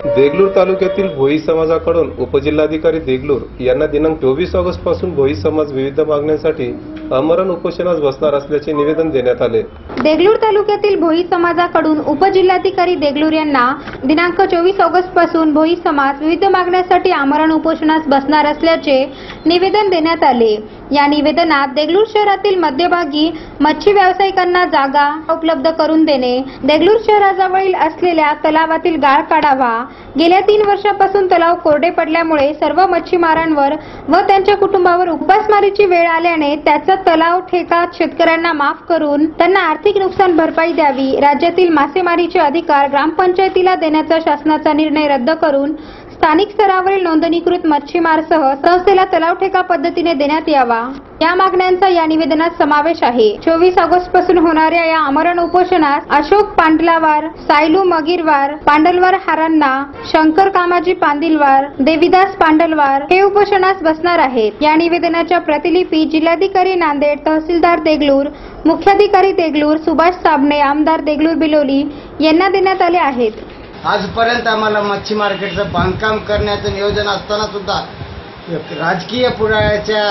देगलूर तालुक्यातील भोई समाजाकडून उपजिल्हाधिकारी देगलूर यांना दिनांक चोवीस ऑगस्टपासून भोई समाज विविध मागण्यांसाठी अमरण उपोषणास बसणार असल्याचे निवेदन देण्यात आले. देगलूर तालुक्यातील भोई समाजाकडून उपजिल्हाधिकारी देगलूर यांना दिनांक चोवीस ऑगस्टपासून भोई समाज विविध मागण्यासाठी आमरण उपोषणास बसणार असल्याचे निवेदन देण्यात आले. या निवेदनात देगलूर शहरातील मध्यभागी मच्छी व्यावसायिकांना जागा उपलब्ध करून देणे देगलूर शहराजवळील असलेल्या तलावातील गाळ काढावा. गेल्या तीन वर्षापासून तलाव कोरडे पडल्यामुळे सर्व मच्छीमारांवर व त्यांच्या कुटुंबावर उपासमारीची वेळ आल्याने त्याचा तलाव ठेका शेतकऱ्यांना माफ करून त्यांना आर्थिक नुकसान भरपाई द्यावी. राज्यातील मासेमारीचे अधिकार ग्रामपंचायतीला देण्याचा शासनाचा निर्णय रद्द करून स्थानिक स्तरावरील नोंदणीकृत मच्छीमारसह संस्थेला तलाव ठेका पद्धतीने देण्यात यावा. या मागण्यांचा या निवेदनात समावेश आहे. चोवीस ऑगस्टपासून होणाऱ्या या आमरण उपोषणात अशोक पांडलावार सायलू मगीरवार पांडलवार हारांना शंकर कामाजी पांदिलवार देविदास पांडलवार हे उपोषणास बसणार आहेत. या निवेदनाच्या प्रतिलिपी जिल्हाधिकारी नांदेड तहसीलदार देगलूर मुख्याधिकारी देगलूर सुभाष साबणे आमदार देगलूर बिलोली यांना देण्यात आले आहेत. आजपर्यंत आम्हाला मच्छी मार्केटचं बांधकाम करण्याचं नियोजन असताना सुद्धा राजकीय पुढाऱ्याच्या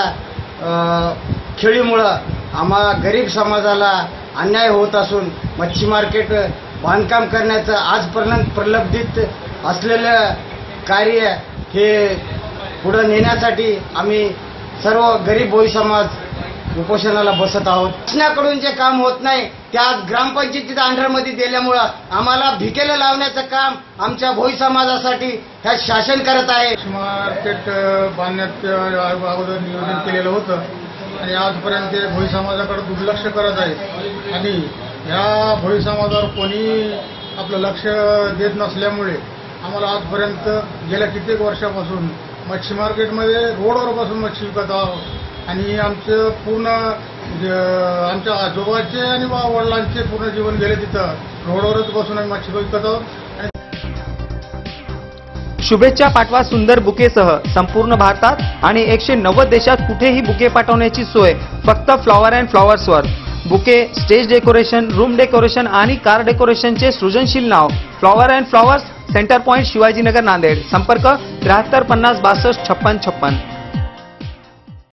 खेळीमुळं आम्हाला गरीब समाजाला अन्याय होत असून मच्छी मार्केट बांधकाम करण्याचं आजपर्यंत प्रलब्धित असलेलं कार्य हे पुढं नेण्यासाठी आम्ही सर्व गरीब भोई समाज उपोषणाला बसत आहोत. शासनाकडून जे काम होत नाही त्या ग्रामपंचायतीच्या अंडरमध्ये दिल्यामुळं आम्हाला भिकेला लावण्याचं काम आमच्या भोई समाजासाठी ह्या शासन करत आहे. मार्केट बांधण्यात अगोदर नियोजन केलेलं होतं. आणि आजपर्यंत ते भोई समाजाकडे दुर्लक्ष करत आहे. आणि ह्या भोई समाजावर कोणी आपलं लक्ष देत नसल्यामुळे आम्हाला आजपर्यंत गेल्या कित्येक वर्षापासून मच्छी मार्केटमध्ये रोडवर बसून मच्छी विकत आहोत. आणि आमचं पूर्ण आमच्या आजोबाचे आणि वडिलांचे पूर्ण जीवन गेले तिथं. रोडवरच बसून आम्ही मच्छी विकत आहोत. शुभेच्छा पाठवा सुंदर बुकेसह. संपूर्ण भारतात आणि एकशे नव्वद देशात कुठेही बुके पाठवण्याची सोय. फक्त flower and फ्लॉवर्सवर. Bouquet stage decoration room decoration आणि कार डेकोरेशनचे सृजनशील नाव. Flower and flowers centre point Shivajinagar Nanded. संपर्क त्र्याहत्तर पन्नास बासष्ट छप्पन छप्पन.